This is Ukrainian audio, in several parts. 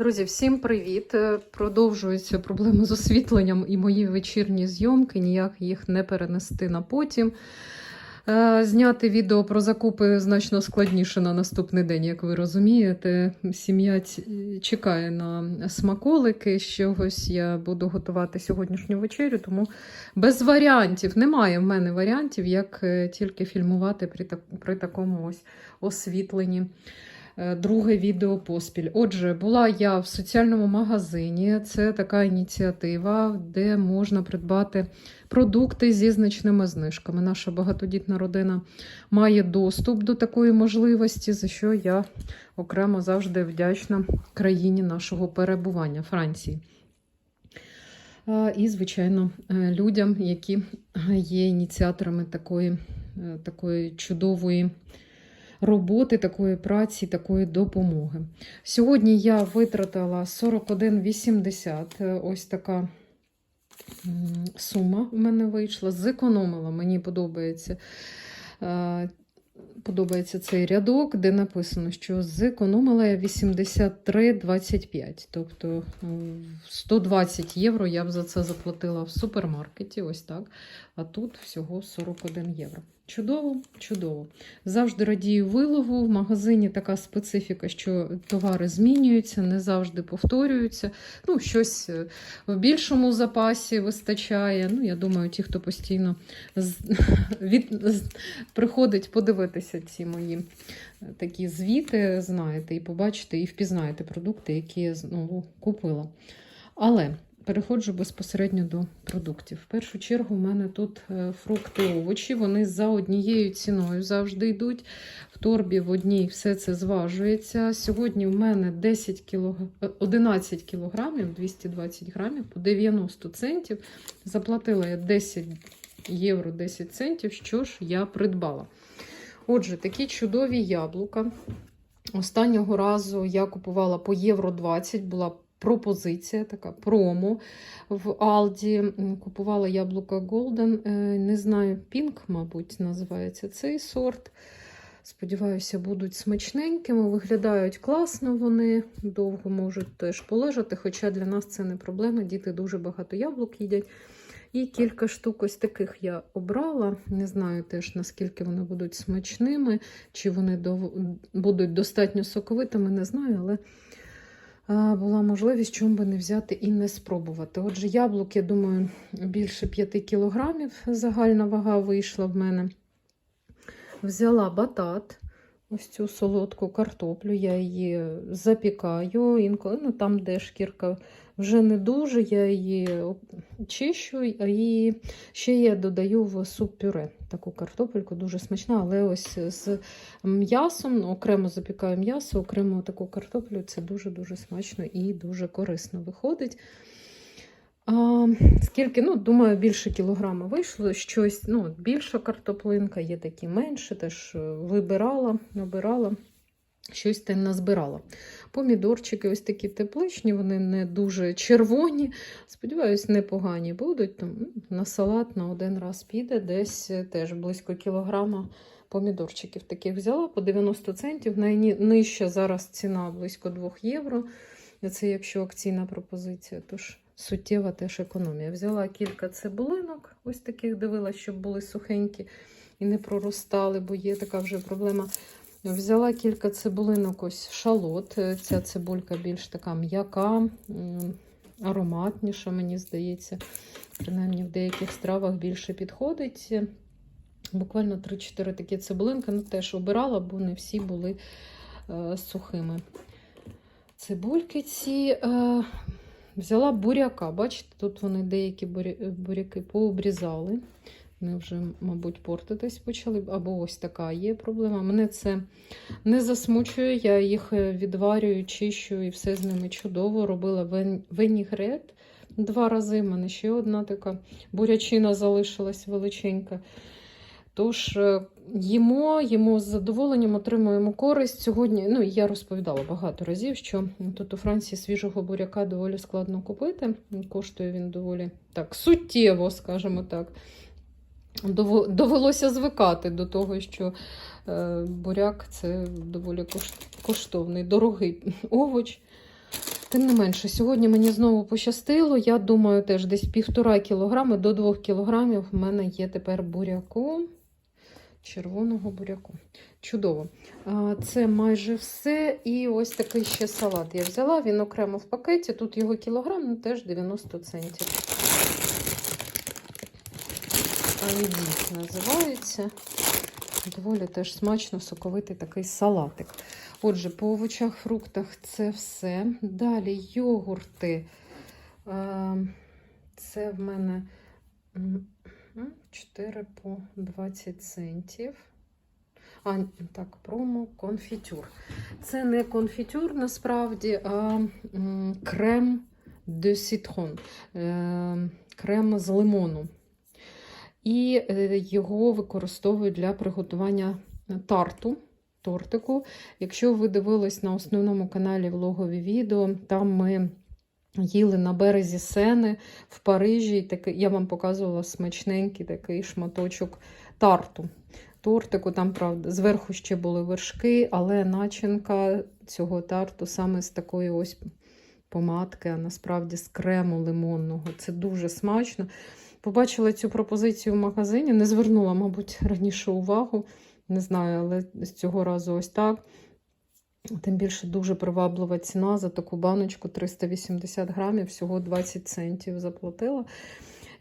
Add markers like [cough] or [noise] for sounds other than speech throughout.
Друзі, всім привіт! Е, Продовжується проблема з освітленням і мої вечірні зйомки. Ніяк їх не перенести на потім. Е, Зняти відео про закупи значно складніше на наступний день, як ви розумієте. Сім'я чекає на смаколики. З чогось я буду готувати сьогоднішню вечерю, тому без варіантів. Немає в мене варіантів, як е, тільки фільмувати при, так- при такому ось освітленні. Е, Друге відео поспіль. Отже, була я в соціальному магазині. Це така ініціатива, де можна придбати продукти зі значними знижками. Наша багатодітна родина має доступ до такої можливості, за що я окремо завжди вдячна країні нашого перебування Франції. І, звичайно, е, людям, які є ініціаторами такої, е, такої чудової роботи, такої праці, такої допомоги. Сьогодні я витратила 41,80. Е, Ось така сума в мене вийшла. Зекономила, мені подобається. е, Подобається цей рядок, де написано, що зекономила я 83,25. Тобто 120 євро я б за це заплатила в супермаркеті, ось так. А тут всього 41 євро. Чудово, чудово. Завжди радію вилову. В магазині така специфіка, що товари змінюються, не завжди повторюються. Ну, щось е, в більшому запасі вистачає. Ну, я думаю, ті, хто постійно з... [laughs] від... приходить подивитися ці мої е, такі звіти, знаєте, і побачите, і впізнаєте продукти, які я знову купила. Але переходжу безпосередньо до продуктів. В першу чергу, в мене тут е, фрукти, овочі. Вони за однією ціною завжди йдуть. В торбі в одній все це зважується. Сьогодні в мене 10 кілог... е, 11 кілограмів, 220 грамів по 90 центів. Заплатила я 10 євро 10 центів. Що ж я придбала? Отже, такі чудові яблука. Останнього разу я купувала по євро 20, була пропозиція, така промо в Алді. Купувала яблука Golden. е, Не знаю, Pink, мабуть, називається цей сорт. Сподіваюся, будуть смачненькими. Виглядають класно вони, довго можуть теж полежати, хоча для нас це не проблема. Діти дуже багато яблук їдять. І кілька штук ось таких я обрала. Не знаю теж, наскільки вони будуть смачними, чи вони будуть достатньо соковитими, не знаю, але була можливість, чому би не взяти і не спробувати. Отже, яблук, я думаю, більше 5 кілограмів загальна вага вийшла в мене. Взяла батат, ось цю солодку картоплю, я її запікаю інколи, ну там, де шкірка вже не дуже, я її чищу і ще я додаю в суп-пюре таку картопельку, дуже смачна, але ось з м'ясом, окремо запікаю м'ясо, окремо таку картоплю, це дуже-дуже смачно і дуже корисно виходить. А, скільки, ну, думаю, більше кілограма вийшло. Щось, ну, більша картоплинка, є такі менше, теж е, вибирала, набирала, щось те назбирала. Помідорчики ось такі тепличні, вони не дуже червоні. Сподіваюсь, непогані будуть. Там, на салат на один раз піде, десь е, теж близько кілограма помідорчиків таких взяла по 90 центів. Найнижча зараз ціна близько 2 євро. Це якщо акційна пропозиція, тож суттєва теж економія. Взяла кілька цибулинок, ось таких дивилась, щоб були сухенькі і не проростали, бо є така вже проблема. Взяла кілька цибулинок, ось шалот. Е, Ця цибулька більш така м'яка, ароматніша, мені здається. Принаймні в деяких стравах більше підходить. Буквально 3-4 такі цибулинки. Ну, теж обирала, бо не всі були е, сухими. Цибульки ці е, взяла буряка. Бачите, тут вони деякі буря- буряки пообрізали. Вони вже, мабуть, портитись почали. Або ось така є проблема. Мене це не засмучує. Я їх е, відварюю, чищу і все з ними чудово. Робила вен- венігрет два рази. У мене ще одна така бурячина залишилась величенька. Тож е, їмо, їмо з задоволенням, отримуємо користь. Сьогодні, ну я розповідала багато разів, що тут у Франції свіжого буряка доволі складно купити. Коштує він доволі так суттєво, скажімо так. Довелося звикати до того, що е, буряк це доволі коштовний, дорогий овоч. Тим не менше, сьогодні мені знову пощастило. Я думаю, теж десь півтора кілограми до двох кілограмів в мене є тепер буряку. Червоного буряку. Чудово. Це майже все. І ось такий ще салат я взяла. Він окремо в пакеті. Тут його кілограм, ну теж 90 центів. Айдіт називається. Доволі теж смачно соковитий такий салатик. Отже, по овочах, фруктах це все. Далі йогурти. Е, Це в мене м, м, 4 по 20 центів. А, так, промо конфітюр. Це не конфітюр насправді, а крем де сітрон. Е, Крем з лимону. І е, його використовують для приготування тарту, тортику. Якщо ви дивились на основному каналі влогові відео, там ми їли на березі Сени в Парижі. і Такий, я вам показувала смачненький такий шматочок тарту. Тортику, там, правда, зверху ще були вершки, але начинка цього тарту саме з такої ось помадки, а насправді з крему лимонного. Це дуже смачно. Побачила цю пропозицію в магазині, не звернула, мабуть, раніше увагу. Не знаю, але з цього разу ось так. Тим більше дуже приваблива ціна за таку баночку 380 грамів, всього 20 центів заплатила.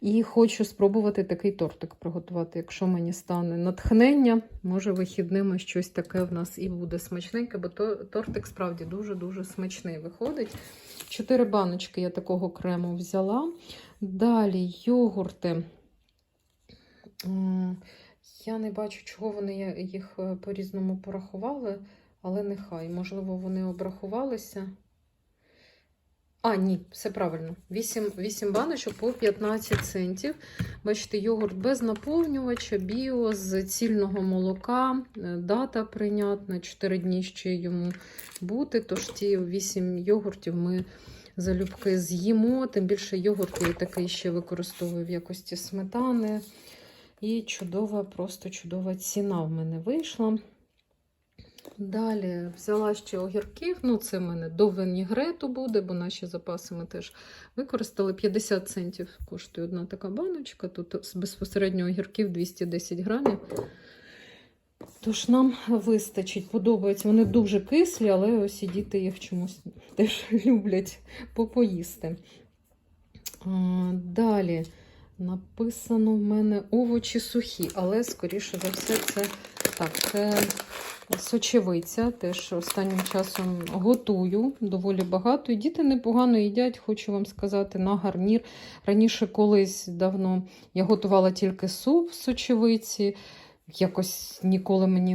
І хочу спробувати такий тортик приготувати. Якщо мені стане натхнення, може вихідними щось таке в нас і буде смачненьке, бо то, тортик справді дуже-дуже смачний виходить. Чотири баночки я такого крему взяла. Далі йогурти. Я не бачу, чого вони їх е, по-різному порахували, але нехай. Можливо, вони обрахувалися. А, ні, все правильно. 8, 8 баночок по 15 центів. Бачите, йогурт без наповнювача, біо, з цільного молока, е, дата прийнятна, 4 дні ще йому бути. Тож ті 8 йогуртів ми залюбки з'їмо. Тим більше йогурт я такий ще використовую в якості сметани. І чудова, просто чудова ціна в мене вийшла. Далі взяла ще огірків. Ну, це в мене до вінігрету буде, бо наші запаси ми теж використали. 50 центів коштує одна така баночка. Тут безпосередньо огірків 210 грамів. Тож нам вистачить, подобається. Вони дуже кислі, але ось і діти їх чомусь теж [laughs] люблять попоїсти. Далі написано в мене овочі сухі, але, скоріше за все, це так, це сочевиця. Теж останнім часом готую доволі багато. І діти непогано їдять, хочу вам сказати, на гарнір. Раніше колись давно я готувала тільки суп з сочевиці. Якось ніколи мені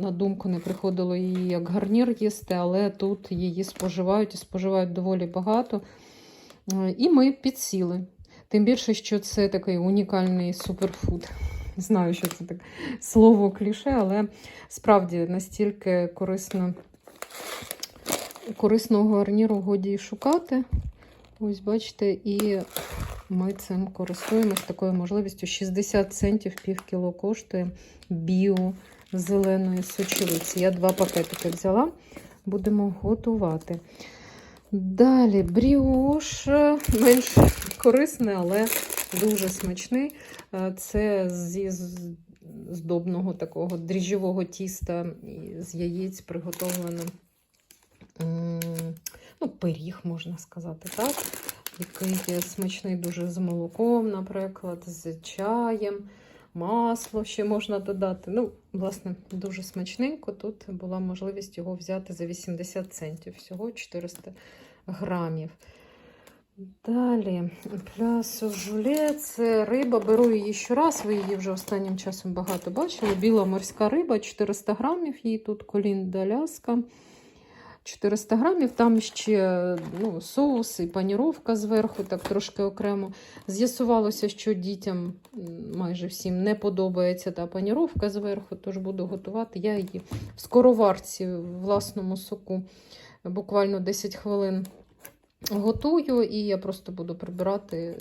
на думку не приходило її як гарнір їсти, але тут її споживають і споживають доволі багато. Е, І ми підсіли. Тим більше, що це такий унікальний суперфуд. [laughs] Знаю, що це так слово кліше, але справді настільки корисно, корисного гарніру годі шукати. Ось бачите, і ми цим користуємось такою можливістю. 60 центів пів кіло коштує біо зеленої сочевиці. Я два пакетики взяла, будемо готувати. Далі бріош менш корисний, але дуже смачний. Е, Це зі здобного такого дріжджового тіста з яєць приготовлено ну, пиріг, можна сказати, так? Який є смачний дуже з молоком, наприклад, з чаєм, масло ще можна додати. Ну, власне, дуже смачненько. Тут була можливість його взяти за 80 центів, всього 400 грамів. Далі, плясо жуле, це риба, беру її щораз, ви її вже останнім часом багато бачили. Біла морська риба, 400 грамів, її тут колін ляска. 400 грамів, там ще ну, соус і паніровка зверху, так трошки окремо. З'ясувалося, що дітям майже всім не подобається та паніровка зверху, тож буду готувати. Я її в скороварці в власному соку буквально 10 хвилин готую, і я просто буду прибирати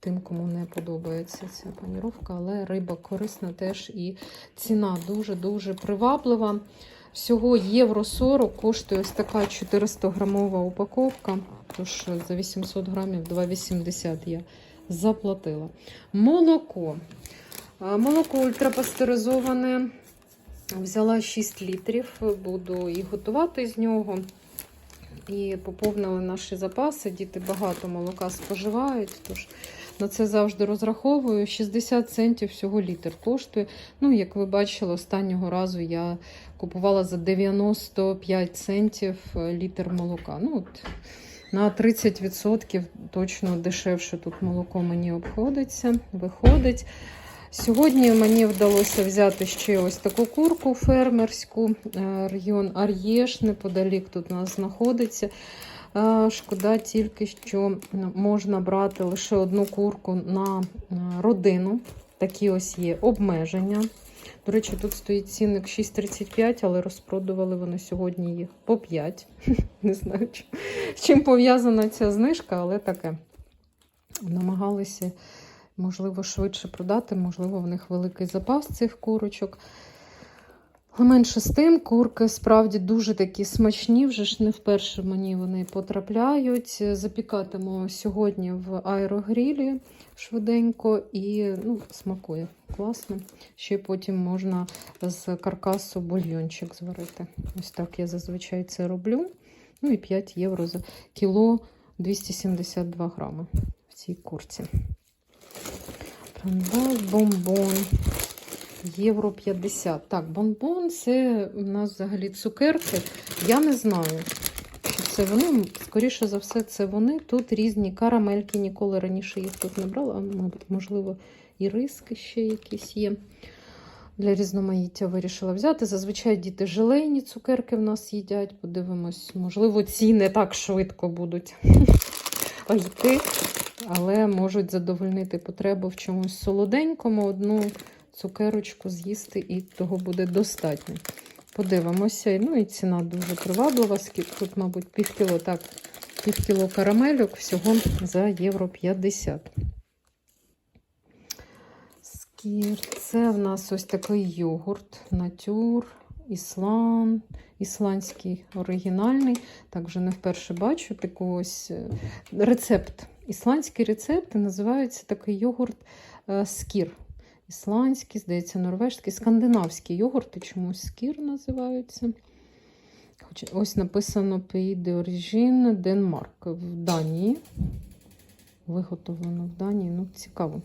тим, кому не подобається ця паніровка, але риба корисна теж і ціна дуже-дуже приваблива. Всього євро 40 коштує ось така 400 грамова упаковка. Тож за 800 грамів 2,80 я заплатила. Молоко. Молоко ультрапастеризоване. Взяла 6 літрів, буду і готувати з нього. І поповнили наші запаси. Діти багато молока споживають. Тож на це завжди розраховую. 60 центів всього літр коштує. Ну, як ви бачили, останнього разу я купувала за 95 центів е, літр молока. Ну, от, на 30% точно дешевше тут молоко мені обходиться, виходить. Сьогодні мені вдалося взяти ще ось таку курку фермерську. Е, Регіон Ар'єш, неподалік тут у нас знаходиться. Е, Шкода тільки, що можна брати лише одну курку на е, родину. Такі ось є обмеження. До речі, тут стоїть цінник 6,35, але розпродували вони сьогодні їх по 5. [laughs] Не знаю, з чим пов'язана ця знижка, але таке. Намагалися, можливо, швидше продати, можливо, в них великий запас цих курочок. Але менше з тим, курки справді дуже такі смачні, вже ж не вперше мені вони потрапляють. Запікатиму сьогодні в аерогрілі швиденько і ну, смакує класно. Ще потім можна з каркасу бульйончик зварити. Ось так я зазвичай це роблю. Ну і 5 євро за кіло 272 грами в цій курці. Бомбон. Євро 50. Так, бонбон це у нас взагалі цукерки. Я не знаю, чи це вони. Скоріше за все, це вони. Тут різні карамельки, ніколи раніше їх тут не брала, мабуть, можливо, і риски ще якісь є. Для різноманіття вирішила взяти. Зазвичай діти желейні цукерки в нас їдять. Подивимось, можливо, ці не так швидко будуть [laughs] йти, але можуть задовольнити потребу в чомусь солоденькому. Одну цукерочку з'їсти, і того буде достатньо. Подивимося. Ну і ціна дуже приваблива. Тут, мабуть, півкіло, так, півкіло карамельок всього за євро 50. Скір. Це в нас ось такий йогурт, натюр, іслан, ісландський оригінальний. Так вже не вперше бачу таку ось е, рецепт. Ісландський рецепт і називається такий йогурт е, скір. Ісландський, здається, норвежський, скандинавський йогурти чомусь скір називаються. Хоч ось написано Pays d'origine Денмарк в Данії. Виготовлено в Данії. Ну, цікаво.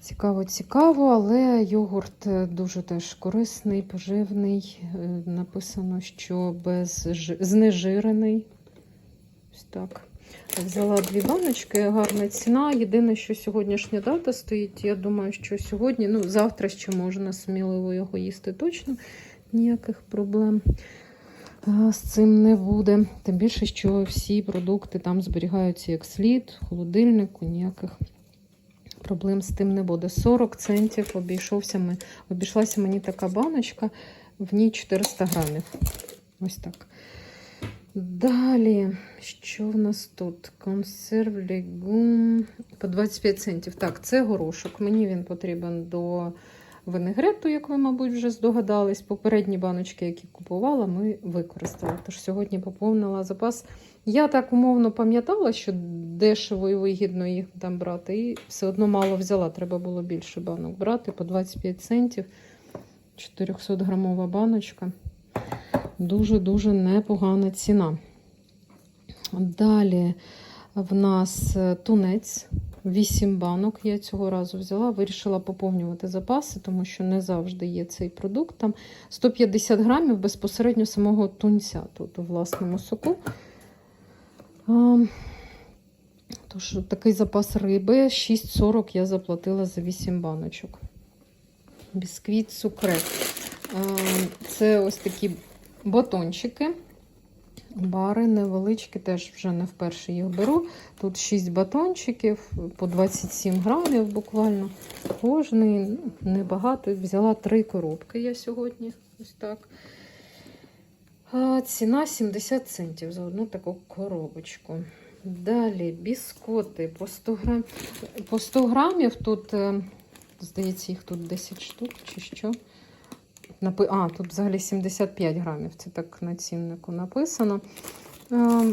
Цікаво, цікаво, але йогурт дуже теж корисний, поживний. Е, Написано, що без жи- знежирений. Ось так. Взяла дві баночки, гарна ціна. Єдине, що сьогоднішня дата стоїть. Я думаю, що сьогодні, ну, завтра ще можна сміливо його їсти точно. Ніяких проблем з цим не буде. Тим більше, що всі продукти там зберігаються як слід, холодильнику, ніяких проблем з тим не буде. 40 центів обійшовся ми, обійшлася мені така баночка, в ній 400 грамів. Ось так. Далі, що в нас тут? Консерв легум по 25 центів. Так, це горошок. Мені він потрібен до винегрету, як ви, мабуть, вже здогадались. Попередні баночки, які купувала, ми використали. Тож сьогодні поповнила запас. Я так умовно пам'ятала, що дешево і вигідно їх там брати, і все одно мало взяла. Треба було більше банок брати по 25 центів. 400 грамова баночка. Дуже-дуже непогана ціна. Далі в нас е, тунець. 8 банок я цього разу взяла. Вирішила поповнювати запаси, тому що не завжди є цей продукт. Там 150 грамів безпосередньо самого тунця тут у власному соку. А, Тож такий запас риби. 6,40 я заплатила за 8 баночок. Бісквіт цукрет. Це ось такі батончики. Бари невеличкі, теж вже не вперше їх беру. Тут 6 батончиків по 27 грамів буквально. Кожний, ну, небагато. Взяла 3 коробки я сьогодні. Ось так. А, ціна 70 центів за одну таку коробочку. Далі біскоти по 100 грам. По 100 грамів тут, е, здається, їх тут 10 штук чи що. Напи... А, тут взагалі 75 грамів, це так на ціннику написано. Е,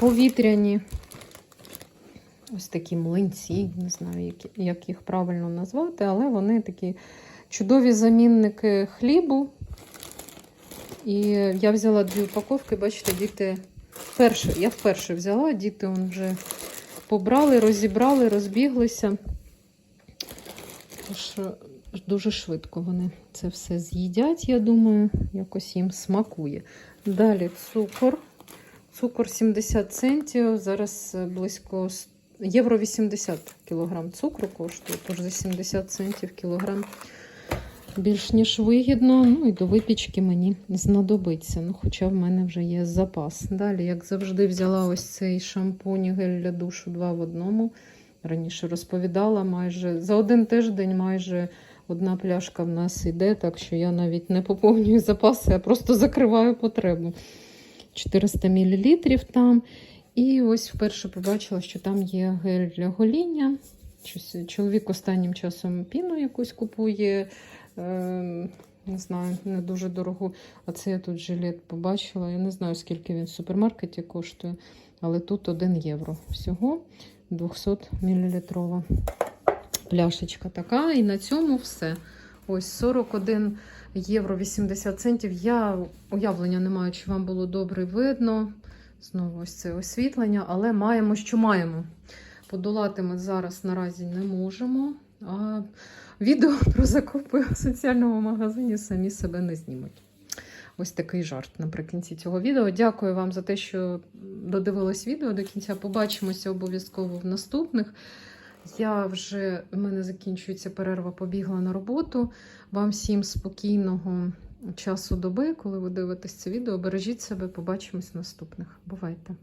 повітряні ось такі млинці, не знаю, як, їх правильно назвати, але вони такі чудові замінники хлібу. І я взяла дві упаковки, бачите, діти вперше, я вперше взяла, діти вже побрали, розібрали, розбіглися. Тож дуже швидко вони це все з'їдять, я думаю, якось їм смакує. Далі цукор. Цукор 70 центів, зараз е, близько євро 80 кілограм цукру коштує, тож за 70 центів кілограм більш ніж вигідно. Ну і до випічки мені знадобиться. Ну, хоча в мене вже є запас. Далі, як завжди, взяла ось цей шампунь гель для душу два в одному. Раніше розповідала майже за один тиждень майже одна пляшка в нас йде, так що я навіть не поповнюю запаси, а просто закриваю потребу. 400 мл там. І ось вперше побачила, що там є гель для гоління. Чоловік останнім часом піну якусь купує. Е, не знаю, не дуже дорогу. А це я тут жилет побачила. Я не знаю, скільки він в супермаркеті коштує, але тут 1 євро. Всього 200 мл пляшечка така. І на цьому все. Ось 41 євро 80 центів. Я уявлення не маю, чи вам було добре видно. Знову ось це освітлення, але маємо, що маємо. Подолати ми зараз наразі не можемо. А відео [laughs] про закупи в соціальному магазині самі себе не знімуть. Ось такий жарт наприкінці цього відео. Дякую вам за те, що додивились відео до кінця. Побачимося обов'язково в наступних. Я вже в мене закінчується перерва, побігла на роботу. Вам всім спокійного часу доби, коли ви дивитесь це відео. Бережіть себе, побачимось в наступних. Бувайте!